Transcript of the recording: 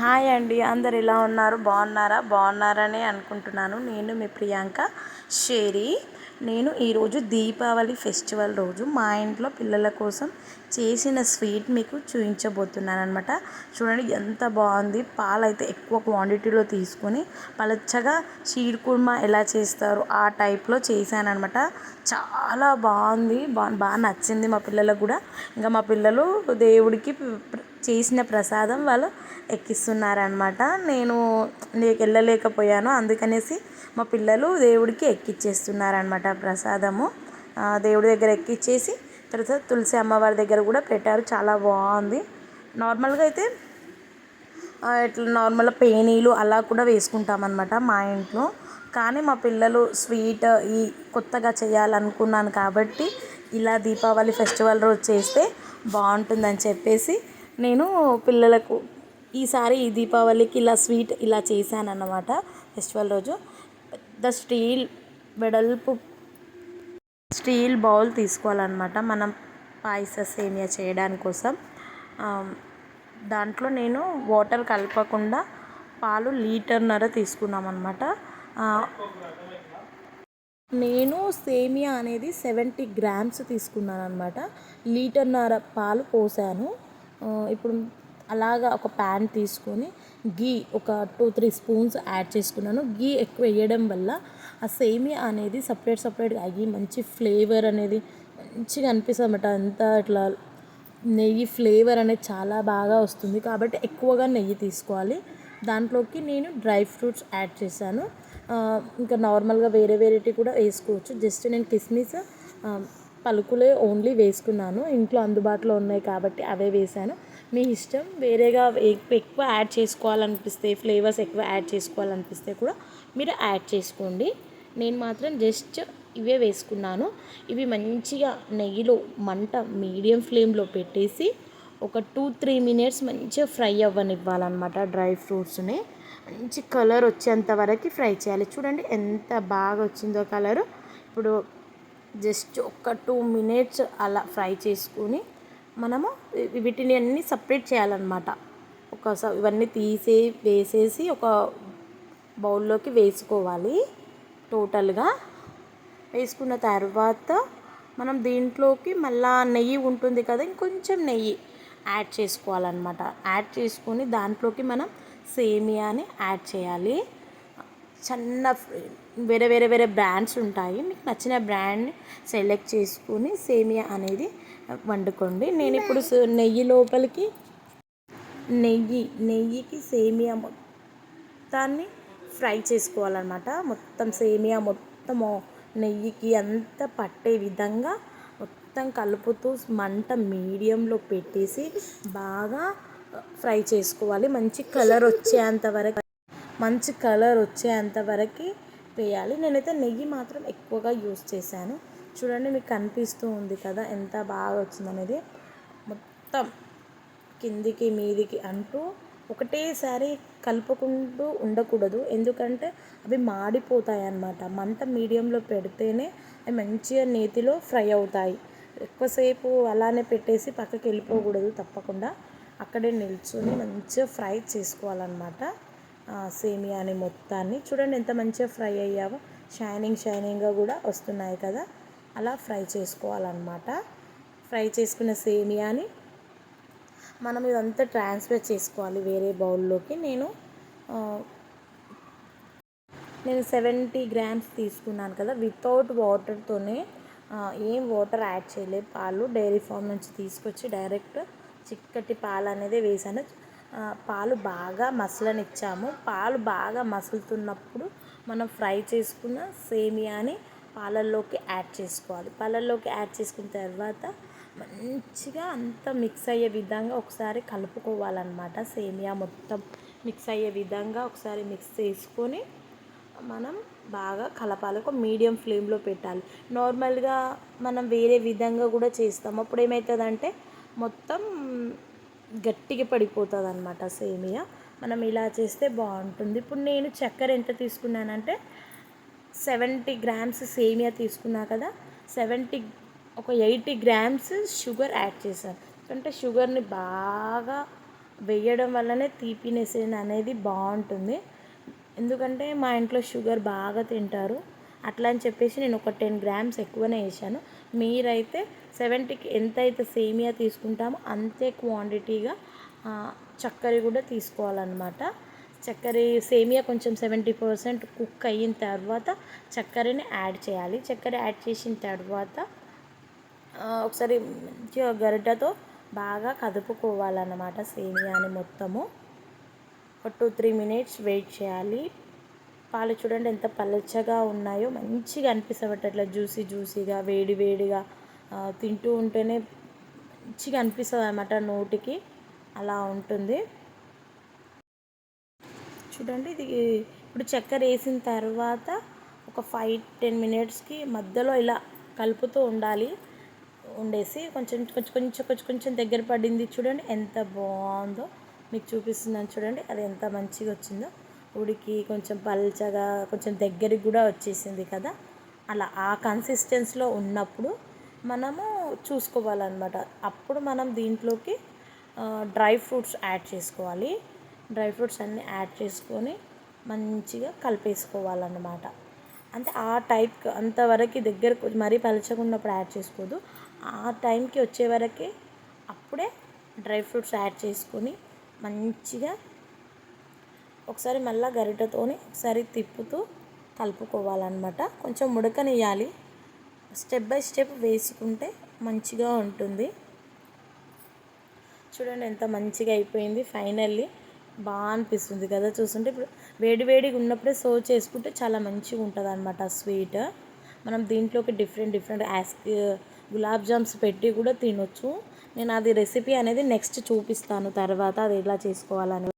Hi అండి అందరు ఎలా ఉన్నారు? బాగున్నారా? బాగున్నారని అనుకుంటున్నాను. నేను మీ ప్రియాంక షేరి. నేను ఈరోజు దీపావళి ఫెస్టివల్ రోజు మా ఇంట్లో పిల్లల కోసం చేసిన స్వీట్ మీకు చూపించబోతున్నాను అనమాట చూడండి ఎంత బాగుంది. పాలైతే ఎక్కువ క్వాంటిటీలో తీసుకొని పలచ్చగా షీర్ కుర్మా ఎలా చేస్తారు ఆ టైప్లో చేశాను అనమాట చాలా బాగుంది. బా బాగా నచ్చింది మా పిల్లలకు కూడా. ఇంకా మా పిల్లలు దేవుడికి చేసిన ప్రసాదం వాళ్ళు ఎక్కిస్తున్నారనమాట నేను నేను వెళ్ళలేకపోయాను అందుకనేసి మా పిల్లలు దేవుడికి ఎక్కిచ్చేస్తున్నారనమాట ప్రసాదము. దేవుడి దగ్గర ఎక్కిచ్చేసి తర్వాత తులసి అమ్మవారి దగ్గర కూడా పెట్టారు. చాలా బాగుంది. నార్మల్గా అయితే ఇట్లా నార్మల్ పేనీలు అలా కూడా వేసుకుంటాం అనమాట మా ఇంట్లో. కానీ మా పిల్లలు స్వీట్ ఈ కొత్తగా చేయాలనుకున్నాను కాబట్టి ఇలా దీపావళి ఫెస్టివల్ రోజు చేస్తే బాగుంటుందని చెప్పేసి నేను పిల్లలకు ఈసారి ఈ దీపావళికి ఇలా స్వీట్ ఇలా చేశానన్నమాట ఫెస్టివల్ రోజు. పెద్ద స్టీల్ వెడల్పు స్టీల్ బౌల్ తీసుకోవాలన్నమాట మనం పాయస సేమియా చేయడానికి కోసం. దాంట్లో నేను వాటర్ కలపకుండా పాలు లీటర్న్నర తీసుకున్నాం అనమాట నేను సేమియా అనేది సెవెంటీ గ్రామ్స్ తీసుకున్నాను అనమాట లీటర్న్నర పాలు పోసాను. ఇప్పుడు అలాగా ఒక ప్యాన్ తీసుకొని గీ ఒక టూ త్రీ స్పూన్స్ యాడ్ చేసుకున్నాను. గీ ఎక్కువ వేయడం వల్ల ఆ సేమియా అనేది సపరేట్ సపరేట్గా అయ్యి మంచి ఫ్లేవర్ అనేది మంచిగా అనిపిస్తుంది అన్నమాట అంతా ఇట్లా నెయ్యి ఫ్లేవర్ అనేది చాలా బాగా వస్తుంది. కాబట్టి ఎక్కువగా నెయ్యి తీసుకోవాలి. దాంట్లోకి నేను డ్రై ఫ్రూట్స్ యాడ్ చేశాను. ఇంకా నార్మల్గా వేరే వెరైటీ కూడా వేసుకోవచ్చు. జస్ట్ నేను కిస్మిస్ పలుకులే ఓన్లీ వేసుకున్నాను. ఇంట్లో అందుబాటులో ఉన్నాయి కాబట్టి అవే వేసాను మీ ఇష్టం వేరేగా ఎక్కువ యాడ్ చేసుకోవాలనిపిస్తే ఫ్లేవర్స్ ఎక్కువ యాడ్ చేసుకోవాలనిపిస్తే కూడా మీరు యాడ్ చేసుకోండి. నేను మాత్రం జస్ట్ ఇవే వేసుకున్నాను. ఇవి మంచిగా నెయ్యిలో మంట మీడియం ఫ్లేమ్లో పెట్టేసి ఒక టూ త్రీ మినిట్స్ మంచిగా ఫ్రై అవ్వనివ్వాలన్నమాట డ్రై ఫ్రూట్స్ని. మంచి కలర్ వచ్చేంత వరకు ఫ్రై చేయాలి. చూడండి ఎంత బాగా వచ్చిందో కలరు. ఇప్పుడు జస్ట్ ఒక టూ మినిట్స్ అలా ఫ్రై చేసుకుని మనము వీటిని అన్నీ సపరేట్ చేయాలన్నమాట. ఒక ఇవన్నీ తీసే వేసేసి ఒక బౌల్లోకి వేసుకోవాలి. టోటల్గా వేసుకున్న తర్వాత మనం దీంట్లోకి మళ్ళా నెయ్యి ఉంటుంది కదా ఇంకొంచెం నెయ్యి యాడ్ చేసుకోవాలన్నమాట. యాడ్ చేసుకొని దాంట్లోకి మనం సేమియాని యాడ్ చేయాలి. చిన్న వేరే వేరే వేరే బ్రాండ్స్ ఉంటాయి. మీకు నచ్చిన బ్రాండ్ని సెలెక్ట్ చేసుకుని సేమియా అనేది వండుకోండి. నేను ఇప్పుడు నెయ్యి లోపలికి నెయ్యి నెయ్యికి సేమియా మొత్తాన్ని ఫ్రై చేసుకోవాలన్నమాట. మొత్తం సేమియా మొత్తము నెయ్యికి అంత పట్టే విధంగా మొత్తం కలుపుతూ మంట మీడియంలో పెట్టేసి బాగా ఫ్రై చేసుకోవాలి. మంచి కలర్ వచ్చేంత వరకు మంచి కలర్ వచ్చేంత వరకు వేయాలి. నేనైతే నెయ్యి మాత్రం ఎక్కువగా యూస్ చేశాను. చూడండి మీకు కనిపిస్తూ ఉంది కదా ఎంత బాగా వచ్చిందనేది. మొత్తం కిందికి మీదికి అంటూ ఒకటేసారి కలుపుకుంటూ ఉండకూడదు. ఎందుకంటే అవి మాడిపోతాయి అన్నమాట మంట మీడియంలో పెడితేనే అవి మంచిగా నేతిలో ఫ్రై అవుతాయి. ఎక్కువసేపు అలానే పెట్టేసి పక్కకి వెళ్ళిపోకూడదు తప్పకుండా. అక్కడే నిల్చొని మంచిగా ఫ్రై చేసుకోవాలన్నమాట. సేమియాని మొత్తాన్ని. చూడండి ఎంత మంచిగా ఫ్రై అయ్యావో. షైనింగ్ షైనింగ్గా కూడా వస్తున్నాయి కదా. అలా ఫ్రై చేసుకోవాలన్నమాట. ఫ్రై చేసుకున్న సేమియాని మనం ఇదంతా ట్రాన్స్ఫర్ చేసుకోవాలి వేరే బౌల్లోకి. నేను నేను సెవెంటీ గ్రామ్స్ తీసుకున్నాను కదా. వితౌట్ వాటర్తోనే ఏం వాటర్ యాడ్ చేయలేదు. పాలు డైరీ ఫామ్ నుంచి తీసుకొచ్చి డైరెక్ట్ చిక్కటి పాలు అనేది వేసాను. పాలు బాగా మసలనిచ్చాము. పాలు బాగా మసులుతున్నప్పుడు మనం ఫ్రై చేసుకున్న సేమియాని పాలల్లోకి యాడ్ చేసుకోవాలి. పాలల్లోకి యాడ్ చేసుకున్న తర్వాత మంచిగా అంతా మిక్స్ అయ్యే విధంగా ఒకసారి కలుపుకోవాలన్నమాట. సేమియా మొత్తం మిక్స్ అయ్యే విధంగా ఒకసారి మిక్స్ చేసుకొని మనం బాగా కలపాలి. ఒక మీడియం ఫ్లేమ్లో పెట్టాలి. నార్మల్గా మనం వేరే విధంగా కూడా చేస్తాం. అప్పుడు ఏమవుతుందంటే మొత్తం గట్టిగా పడిపోతుంది అనమాట సేమియా. మనం ఇలా చేస్తే బాగుంటుంది. ఇప్పుడు నేను చక్కెర ఎంత తీసుకున్నానంటే సెవెంటీ గ్రామ్స్ సేమియా తీసుకున్నా కదా సెవెంటీ ఒక ఎయిటీ గ్రామ్స్ షుగర్ యాడ్ చేశాను. అంటే షుగర్ని బాగా వేయడం వల్లనే తీపినెస్ అనేది బాగుంటుంది. ఎందుకంటే మా ఇంట్లో షుగర్ బాగా తింటారు. అట్లా అని చెప్పేసి నేను ఒక టెన్ గ్రామ్స్ ఎక్కువనే వేసాను మీరైతే సెవెంటీకి ఎంత అయితే సేమియా తీసుకుంటామో అంతే క్వాంటిటీగా చక్కెర కూడా తీసుకోవాలన్నమాట. చక్కెర సేమియా కొంచెం సెవెంటీ పర్సెంట్ కుక్ అయిన తర్వాత చక్కెరని యాడ్ చేయాలి. చక్కెర యాడ్ చేసిన తర్వాత ఒకసారి మంచిగా గరిటతో బాగా కదుపుకోవాలన్నమాట సేమియాని మొత్తము. ఒక టూ త్రీ మినిట్స్ వెయిట్ చేయాలి. పాలు చూడండి ఎంత పలచగా ఉన్నాయో. మంచిగా అనిపిస్తుంది అట్లా జ్యూసీ జ్యూసీగా వేడి వేడిగా తింటూ ఉంటేనే మంచిగా అనిపిస్తుంది అన్నమాట నోటికి. అలా ఉంటుంది. చూడండి ఇది ఇప్పుడు చక్కెర వేసిన తర్వాత ఒక ఫైవ్ టెన్ మినిట్స్కి మధ్యలో ఇలా కలుపుతూ ఉండాలి. ఉండేసి కొంచెం కొంచెం కొంచెం కొంచెం కొంచెం దగ్గర పడింది చూడండి ఎంత బాగుందో. మీకు చూపిస్తున్నాను చూడండి అది ఎంత మంచిగా వచ్చిందో. ఉడికి కొంచెం పల్చగా కొంచెం దగ్గరికి కూడా వచ్చేసింది కదా. అలా ఆ కన్సిస్టెన్స్లో ఉన్నప్పుడు మనము చూసుకోవాలన్నమాట. అప్పుడు మనం దీంట్లోకి డ్రై ఫ్రూట్స్ యాడ్ చేసుకోవాలి. డ్రై ఫ్రూట్స్ అన్నీ యాడ్ చేసుకొని మంచిగా కలిపేసుకోవాలన్నమాట. అంటే ఆ టైప్ అంతవరకు దగ్గర మరీ పలచకున్నప్పుడు యాడ్ చేసుకోదు. ఆ టైంకి వచ్చే వరకే అప్పుడే డ్రై ఫ్రూట్స్ యాడ్ చేసుకొని మంచిగా ఒకసారి మళ్ళీ గరిటతోని ఒకసారి తిప్పుతూ కలుపుకోవాలన్నమాట. కొంచెం ఉడకనియాలి స్టెప్ బై స్టెప్ వేసుకుంటే మంచిగా ఉంటుంది. చూడండి ఎంత మంచిగా అయిపోయింది ఫైనల్లీ. బాగా అనిపిస్తుంది కదా చూస్తుంటే. ఇప్పుడు వేడి వేడిగా ఉన్నప్పుడే సర్వ్ చేసుకుంటే చాలా మంచిగా ఉంటుంది అనమాట స్వీట్. మనం దీంట్లోకి different different as gulab jams పెట్టి కూడా తినొచ్చు. నేను అది రెసిపీ అనేది నెక్స్ట్ చూపిస్తాను తర్వాత అది ఎలా చేసుకోవాలని.